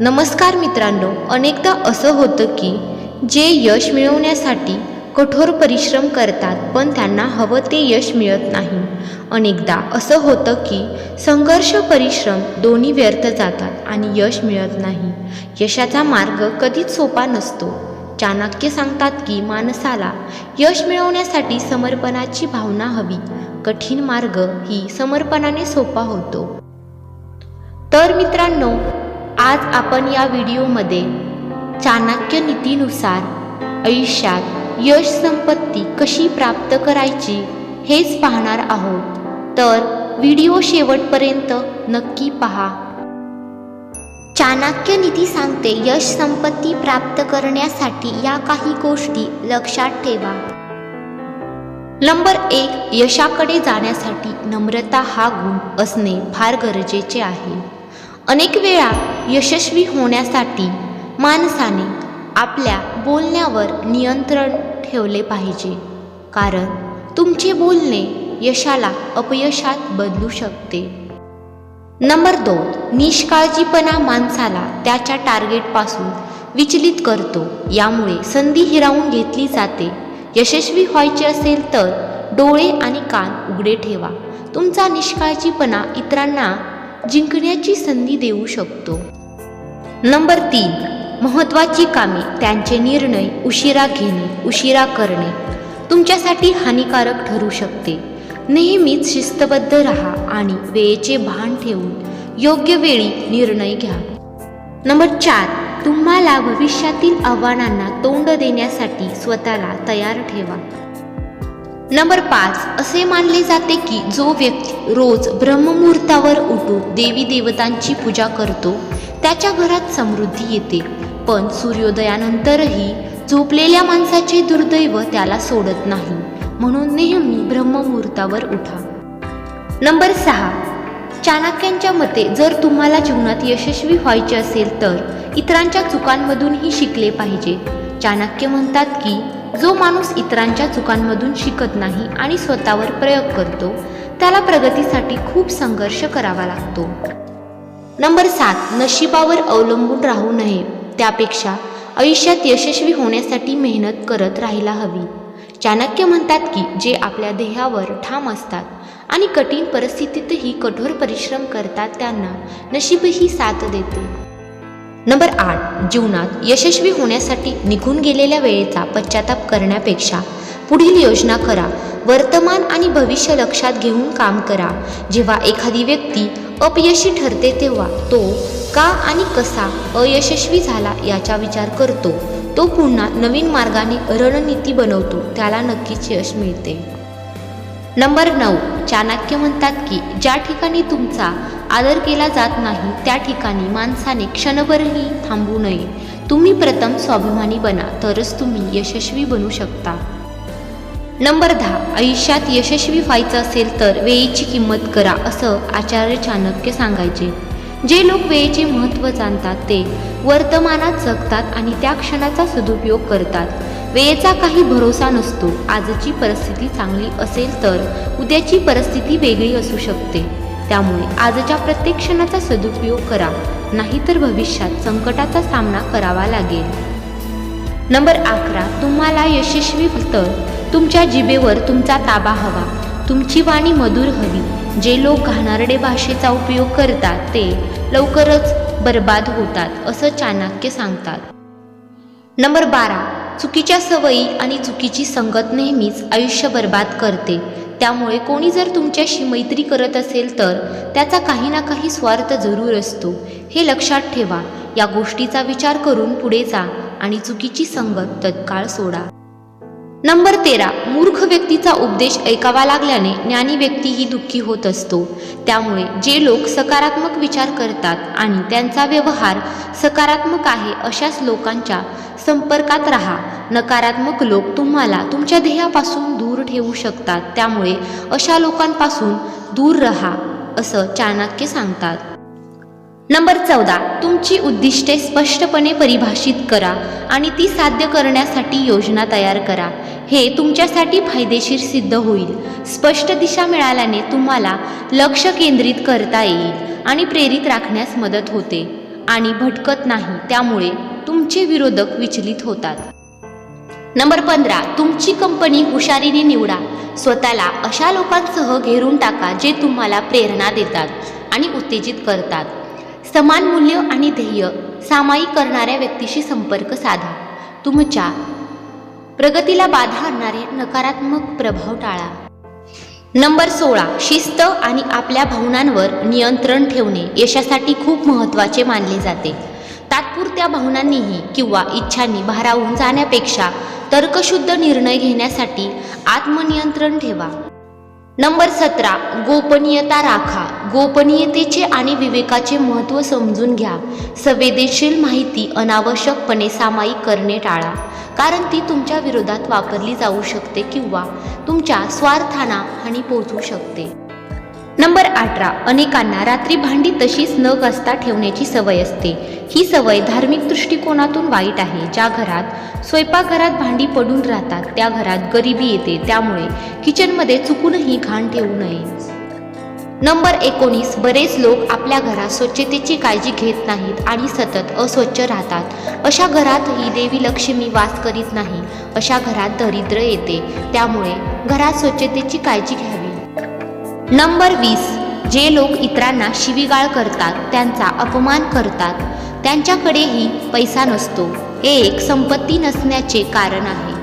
नमस्कार मित्रांनो अनेकदा असं होतं की जे यश मिळवण्यासाठी कठोर परिश्रम करतात पण त्यांना हवं ते यश मिळत नाही. अनेकदा असं होतं की संघर्ष परिश्रम दोन्ही व्यर्थ जातात आणि यश मिळत नाही. यशाचा मार्ग कधीच सोपा नसतो. चाणक्य सांगतात की माणसाला यश मिळवण्यासाठी समर्पणाची भावना हवी. कठीण मार्ग ही समर्पणाने सोपा होतो. तर मित्रांनो आज आपण या व्हिडिओमध्ये चाणक्य नीतीनुसार आयुष्यात यश संपत्ती कशी प्राप्त करायची हेच पाहणार आहोत. तर व्हिडिओ शेवटपर्यंत नक्की पहा. चाणक्य नीती सांगते यश संपत्ती प्राप्त करण्यासाठी या काही गोष्टी लक्षात ठेवा. नंबर एक यशाकडे जाण्यासाठी नम्रता हा गुण असणे फार गरजेचे आहे. अनेक वेळा यशस्वी होण्यासाठी माणसाने आपल्या बोलण्यावर नियंत्रण ठेवले पाहिजे. कारण तुमचे बोलणे यशाला अपयशात बदलू शकते. नंबर दोन निष्काळजीपणा माणसाला त्याच्या टार्गेटपासून विचलित करतो. यामुळे संधी हिरावून घेतली जाते. यशस्वी व्हायचे असेल तर डोळे आणि कान उघडे ठेवा. तुमचा निष्काळजीपणा इतरांना जिंकण्याची संधी देऊ शकतो. नंबर तीन महत्त्वाची कामे त्यांचे निर्णय उशिरा घेणे उशिरा करणे. तुमच्यासाठी हानिकारक ठरू शकते. नेहमीच शिस्तबद्ध राहा आणि वेळेचे भान ठेवून योग्य वेळी निर्णय घ्या. नंबर चार तुम्हाला भविष्यातील आव्हानांना तोंड देण्यासाठी स्वतःला तयार ठेवा. नंबर पाच असे मानले जाते की जो व्यक्ती रोज ब्रह्ममुहूर्तावर उठून देवी देवतांची पूजा करतो त्याच्या घरात समृद्धी येते. पण सूर्योदयानंतरही झोपलेल्या माणसाचे दुर्दैव त्याला सोडत नाही. म्हणून नेहमी ब्रह्ममुहूर्तावर उठा. नंबर सहा चाणक्यांच्या मते जर तुम्हाला जीवनात यशस्वी व्हायचे असेल तर इतरांच्या चुकांमधूनही शिकले पाहिजे. चाणक्य म्हणतात की जो माणूस इतरांच्या चुकांमधून शिकत नाही आणि स्वतःवर प्रयोग करतो त्याला प्रगतीसाठी खूप संघर्ष करावा लागतो. नंबर सात नशिबावर अवलंबून राहू नये. त्यापेक्षा आयुष्यात यशस्वी होण्यासाठी मेहनत करत राहायला हवी. चाणक्य म्हणतात की जे आपल्या देहावर ठाम असतात आणि कठीण परिस्थितीतही कठोर परिश्रम करतात त्यांना नशीबही साथ देते. नंबर आठ जीवनात यशस्वी होण्यासाठी निघून गेलेल्या वेळेचा पश्चाताप करण्यापेक्षा पुढील योजना करा. वर्तमान आणि भविष्य लक्षात घेऊन काम करा. जेव्हा एखादी व्यक्ती अपयशी ठरते तेव्हा तो का आणि कसा अयशस्वी झाला याचा विचार करतो. तो पुन्हा नवीन मार्गाने रणनीती बनवतो. त्याला नक्कीच यश मिळते. नंबर नऊ चाणक्य म्हणतात की ज्या ठिकाणी तुमचा आदर केला जात नाही त्या ठिकाणी माणसाने क्षणभरही थांबू नये. तुम्ही प्रथम स्वाभिमानी बना तरच तुम्ही यशस्वी बनू शकता. नंबर दहा आयुष्यात यशस्वी व्हायचं असेल तर वेळेची किंमत करा असं आचार्य चाणक्य सांगायचे. जे लोक वेळेचे महत्त्व जाणतात ते वर्तमानात जगतात आणि त्या क्षणाचा सदुपयोग करतात. वेळेचा काही भरोसा नसतो. आजची परिस्थिती चांगली असेल तर उद्याची परिस्थिती वेगळी असू शकते. त्यामुळे आजच्या प्रत्येक क्षणाचा सदुपयोग करा. नाहीतर भविष्यात संकटाचा सामना करावा लागेल. नंबर अकरा. तुम्हाला यशस्वी तर तुमच्या जिभेवर तुमचा ताबा हवा. तुमची वाणी मधुर हवी. जे लोक घाणारडे भाषेचा उपयोग करतात ते लवकरच बर्बाद होतात असं चाणक्य सांगतात. नंबर बारा. चुकीच्या सवयी आणि चुकीची संगत नेहमीच आयुष्य बर्बाद करते. त्यामुळे कोणी जर तुमच्याशी मैत्री करत असेल तर त्याचा काही ना काही स्वार्थ जरूर असतो. हे लक्षात ठेवा. या गोष्टीचा विचार करून पुढे जा आणि चुकीची संगत तत्काळ सोडा. नंबर तेरा मूर्ख व्यक्तीचा उपदेश ऐकावा लागल्याने ज्ञानी व्यक्तीही दुःखी होत असतो. त्यामुळे जे लोक सकारात्मक विचार करतात आणि त्यांचा व्यवहार सकारात्मक आहे अशाच लोकांच्या संपर्कात राहा. नकारात्मक लोक तुम्हाला तुमच्या ध्येयापासून दूर ठेवू शकतात. त्यामुळे अशा लोकांपासून दूर राहा असं चाणक्य सांगतात. नंबर चौदा तुमची उद्दिष्टे स्पष्टपणे परिभाषित करा आणि ती साध्य करण्यासाठी योजना तयार करा. हे तुमच्यासाठी फायदेशीर सिद्ध होईल. स्पष्ट दिशा मिळाल्याने तुम्हाला लक्ष केंद्रित करता येईल आणि प्रेरित राखण्यास मदत होते. आणि भटकत नाही त्यामुळे तुमचे विरोधक विचलित होतात. नंबर पंधरा तुमची कंपनी हुशारीने निवडा. स्वतःला अशा लोकांसह घेरून टाका जे तुम्हाला प्रेरणा देतात आणि उत्तेजित करतात. समान मूल्य आणि ध्येय सामायिक करणाऱ्या व्यक्तीशी संपर्क साधा. तुमच्या प्रगतीला बाधा आणणारे नकारात्मक प्रभाव टाळा. नंबर सोळा. शिस्त आणि आपल्या भावनांवर नियंत्रण ठेवणे यशासाठी खूप महत्त्वाचे मानले जाते. तात्पुरत्या भावनांनीही किंवा इच्छांनी भारावून जाण्यापेक्षा तर्कशुद्ध निर्णय घेण्यासाठी आत्मनियंत्रण ठेवा. नंबर सतरा गोपनीयता राखा. गोपनीयतेचे आणि विवेकाचे महत्त्व समजून घ्या. संवेदनशील माहिती अनावश्यकपणे सामायिक करणे टाळा. कारण ती तुमच्या विरोधात वापरली जाऊ शकते किंवा तुमच्या स्वार्थांना हानी पोहोचू शकते. नंबर अठरा अनेकांना रात्री भांडी तशीच न घासता ठेवण्याची सवय असते. ही सवय धार्मिक दृष्टिकोनातून वाईट आहे. ज्या घरात स्वयंपाकघरात भांडी पडून राहतात त्या घरात गरिबी येते. त्यामुळे किचनमध्ये चुकूनही घाण ठेवू नये. नंबर एकोणीस बरेच लोक आपल्या घरात स्वच्छतेची काळजी घेत नाहीत आणि सतत अस्वच्छ राहतात. अशा घरातही देवी लक्ष्मी वास करीत नाही. अशा घरात दरिद्र येते. त्यामुळे घरात स्वच्छतेची काळजी घ्यावी. नंबर वीस. जे लोक इतरांना शिवीगाळ करतात त्यांचा अपमान करतात त्यांच्याकडेही पैसा नसतो. हे एक संपत्ती नसण्याचे कारण आहे.